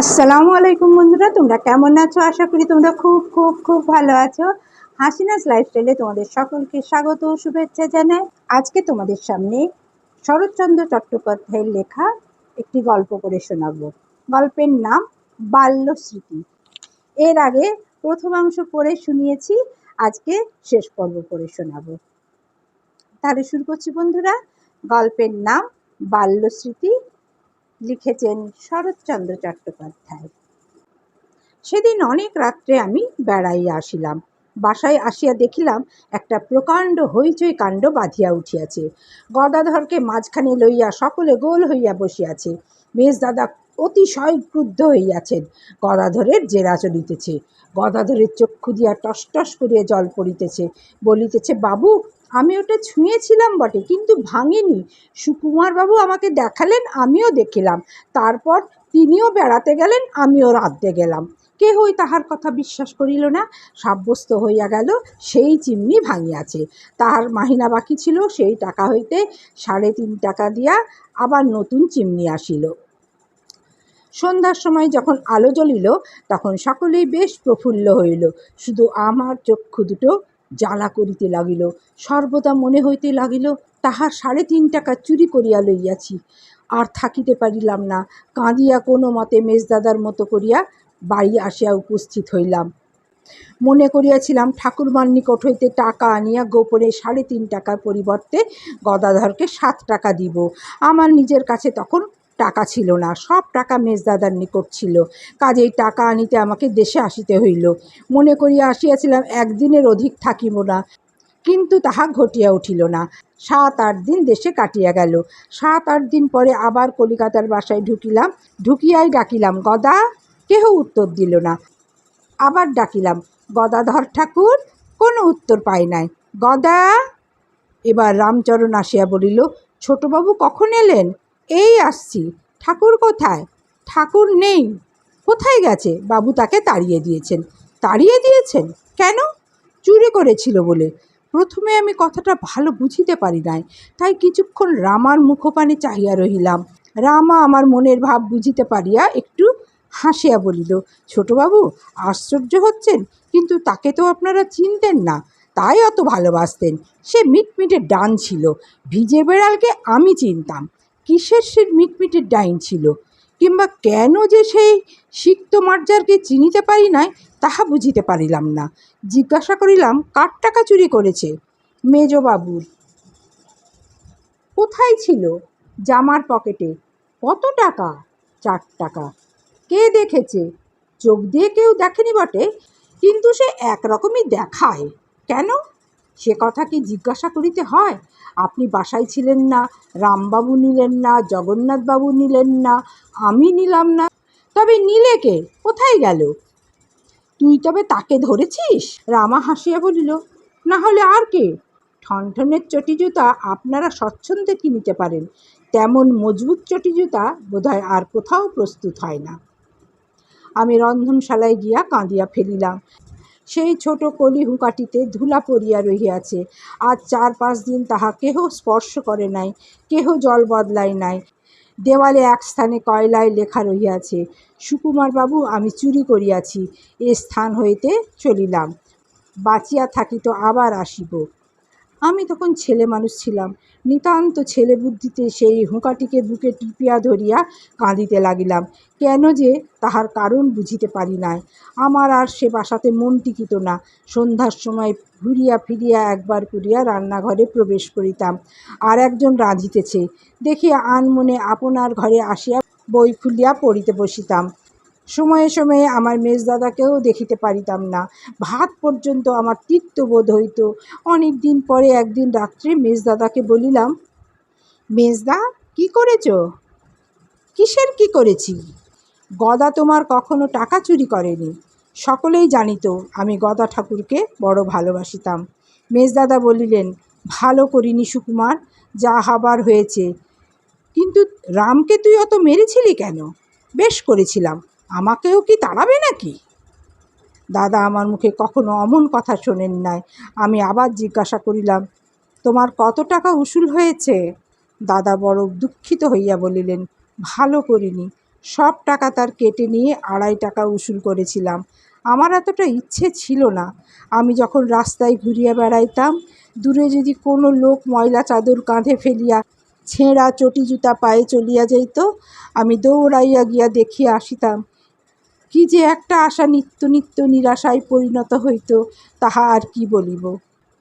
আসসালামু আলাইকুম বন্ধুরা, তোমরা কেমন আছো? আশা করি তোমরা খুব খুব খুব ভালো আছো। হাসিনাস লাইফস্টাইলে তোমাদের সকলকে স্বাগত শুভেচ্ছা জানাই। আজকে তোমাদের সামনে শরৎচন্দ্র চট্টোপাধ্যায়ের লেখা একটি গল্প করে শোনাবো। গল্পের নাম বাল্য স্মৃতি। এর আগে প্রথমাংশ পড়ে শুনিয়েছি, আজকে শেষ পর্ব পড়ে শোনাবো। তাহলে শুরু করছি বন্ধুরা। গল্পের নাম বাল্য স্মৃতি। লিখেছেন শরৎচন্দ্র চট্টোপাধ্যায়। সেদিন অনেক রাত্রে আমি বেড়াইয়া আসিলাম। বাসায় আসিয়া দেখিলাম একটা প্রকাণ্ড হইচই কাণ্ড বাঁধিয়া উঠিয়াছে। গদাধরকে মাঝখানে লইয়া সকলে গোল হইয়া বসিয়াছে। মেজ দাদা অতিশয় ক্রুদ্ধ হইয়াছেন। গদাধরের জেরা চলিতেছে। গদাধরের চক্ষু দিয়া টস টস করিয়া জল পড়িতেছে। বলিতেছে, বাবু আমি ওটা ছুঁয়েছিলাম বটে, কিন্তু ভাঙেনি। সুকুমার বাবু আমাকে দেখালেন, আমিও দেখিলাম। তারপর তিনিও বেড়াতে গেলেন, আমিও রাঁধতে গেলাম। কেহই তাহার কথা বিশ্বাস করিল না। সাব্যস্ত হইয়া গেল, সেই চিমনি ভাঙিয়াছে। তাহার মাহিনা বাকি ছিল, সেই টাকা হইতে সাড়ে তিন টাকা দিয়া আবার নতুন চিমনি আসিল। সন্ধ্যার সময় যখন আলো জ্বলিল, তখন সকলেই বেশ প্রফুল্ল হইল। শুধু আমার চক্ষু দুটো জ্বালা করিতে লাগিল, সর্বদা মনে হইতে লাগিল, তাহার সাড়ে তিন টাকা চুরি করিয়া লইয়াছি। আর থাকিতে পারিলাম না, কাঁদিয়া কোনো মতে মেজদাদার মতো করিয়া বাড়ি আসিয়া উপস্থিত হইলাম। মনে করিয়াছিলাম, ঠাকুরমার নিকট হইতে টাকা আনিয়া গোপনে সাড়ে তিন টাকার পরিবর্তে গদাধরকে সাত টাকা দিব। আমার নিজের কাছে তখন টাকা ছিল না, সব টাকা মেজদাদার নিকট ছিল। কাজেই টাকা আনিতে আমাকে দেশে আসিতে হইল। মনে করিয়া আসিয়াছিলাম, একদিনের অধিক থাকিব না। কিন্তু তাহা ঘটিয়া উঠিল না। সাত আট দিন দেশে কাটিয়া গেল। সাত আট দিন পরে আবার কলিকাতার বাসায় ঢুকিলাম। ঢুকিয়াই ডাকিলাম, গদা, কেহ উত্তর দিল না? আবার ডাকিলাম, গদাধর ঠাকুর, কোনো উত্তর পাই নাই? গদা? এবার রামচরণ আসিয়া বলিল, ছোটবাবু কখন এলেন? এই আসছি। ঠাকুর কোথায়? ঠাকুর নেই। কোথায় গেছে? বাবু তাকে তাড়িয়ে দিয়েছেন। তাড়িয়ে দিয়েছেন? কেন? চুরি করেছিল বলে। প্রথমে আমি কথাটা ভালো বুঝিতে পারি নাই। তাই কিছুক্ষণ রামার মুখপানে চাহিয়া রহিলাম। রামা আমার মনের ভাব বুঝিতে পারিয়া একটু হাসিয়া বলিল, ছোটবাবু, আশ্চর্য হচ্ছেন, কিন্তু তাকে তো আপনারা চিনতেন না। তাই অত ভালোবাসতেন। সে মিটমিটের ডান ছিল। ভিজে বেড়ালকে আমি চিনতাম। কিসের সে মিটমিটের ডাইন ছিল? কিংবা কেন যে সেই সিক্ত মার্জারকে চিনিতে পারি নাই, তাহা বুঝিতে পারিলাম না। জিজ্ঞাসা করিলাম, কার টাকা চুরি করেছে? মেজবাবুর। কোথায় ছিল? জামার পকেটে। কত টাকা? চার টাকা। কে দেখেছে? চোখ দিয়ে কেউ দেখেনি বটে, কিন্তু সে একরকমই দেখায়। কেন? সে কথা কি জিজ্ঞাসা করিতে হয়, আপনি বাসায় ছিলেন না, রামবাবু নিলেন না, জগন্নাথবাবু নিলেন না, আমি নিলাম না। তবে নিলে কে? কোথায় গেল? তুই তবে তাকে ধরেছিস? রামা হাসিয়া বলিল, না হলে আর কে? ঠনঠনের চটি জুতা আপনারা স্বচ্ছন্দে কিনিতে পারেন, তেমন মজবুত চটি জুতা বোধহয় আর কোথাও প্রস্তুত হয় না। আমি রন্ধনশালায় গিয়া কাঁদিয়া ফেলিলাম। সেই ছোট কলি হুকাটিতে ধুলা পড়িয়া রহিয়াছে। আজ চার পাঁচ দিন তাহা কেহ স্পর্শ করে নাই, কেহ জল বদলায় নাই। দেওয়ালে এক স্থানে কয়লায় লেখা রহিয়াছে সুকুমার বাবু আমি চুরি করিয়াছি, এ স্থান হইতে চলিলাম। বাঁচিয়া থাকি তো আবার আসিব। আমি তখন ছেলে মানুষ ছিলাম। নিতান্ত ছেলে বুদ্ধিতে সেই হুঁকাটিকে বুকে টিপিয়া ধরিয়া কাঁদিতে লাগিলাম। কেন যে তাহার কারণ বুঝিতে পারি নাই। আমার আর সে বাসাতে মন টিকিত না। সন্ধ্যার সময় ঘুরিয়া ফিরিয়া একবার করিয়া রান্নাঘরে প্রবেশ করিতাম। আর একজন রাঁধিতেছে। দেখিয়া আনমনে আপনার ঘরে আসিয়া বই খুলিয়া পড়িতে বসিতাম। সময়ে সময়ে আমার মেজদাদাকেও দেখিতে পারিতাম না। ভাত পর্যন্ত আমার তিক্ত বোধ হইত। অনেক দিন পরে একদিন রাত্রে মেজদাদাকে বলিলাম মেজদা কি করেছ? কিসের কি করেছি? গদা তোমার কখনো টাকা চুরি করেনি। সকলেই জানিত, আমি গদা ঠাকুরকে বড় ভালোবাসিতাম মেজদাদা বলিলেন, ভালো করিনি সুকুমার, যা হবার হয়েছে। কিন্তু রামকে তুই অত মেরেছিলি কেন? বেশ করেছিলাম। আমাকেও কি তাড়াবে নাকি? দাদা আমার মুখে কখনো অমন কথা শোনেন নাই। আমি আবার জিজ্ঞাসা করিলাম, তোমার কত টাকা উসুল হয়েছে? দাদা বড় দুঃখিত হইয়া বলিলেন, ভালো করিনি। সব টাকা তার কেটে নিয়ে আড়াই টাকা উসুল করেছিলাম। আমার এতটা ইচ্ছে ছিল না। আমি যখন রাস্তায় ঘুরিয়া বেড়াইতাম, দূরে যদি কোনো লোক ময়লা চাদর কাঁধে ফেলিয়া ছেঁড়া চটি জুতা পায়ে চলিয়া যাইত, আমি দৌড়াইয়া গিয়া দেখিয়া আসিতাম কি যে একটা আশা নিত্য নিত্য নিরাশায় পরিণত হইত, তাহা আর কি বলিব?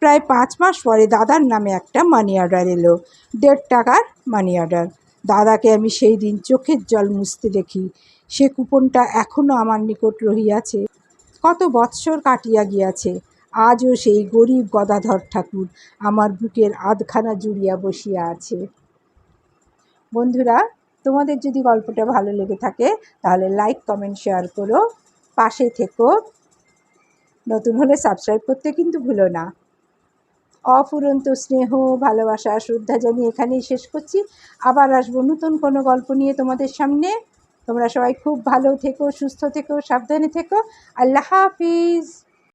প্রায় পাঁচ মাস পরে দাদার নামে একটা মানি অর্ডার এলো, দেড় টাকার মানি অর্ডার দাদাকে আমি সেই দিন চোখের জল মুছতে দেখি, সে কুপনটা এখনও আমার নিকট রহিয়াছে। কত বৎসর কাটিয়া গিয়াছে, আজও সেই গরিব গদাধর ঠাকুর আমার বুকের আধখানা জুড়িয়া বসিয়া আছে। বন্ধুরা তোমাদের যদি গল্পটা ভালো লেগে থাকে, তাহলে লাইক কমেন্ট শেয়ার করো। পাশে থেকো। নতুন হলে সাবস্ক্রাইব করতে কিন্তু ভুলো না। অফুরন্ত স্নেহ, ভালোবাসা, শ্রদ্ধা জানিয়ে এখানেই শেষ করছি। আবার আসব নতুন কোনো গল্প নিয়ে তোমাদের সামনে। তোমরা সবাই খুব ভালো থেকো, সুস্থ থেকো, সাবধানে থেকো। আল্লাহ হাফিজ।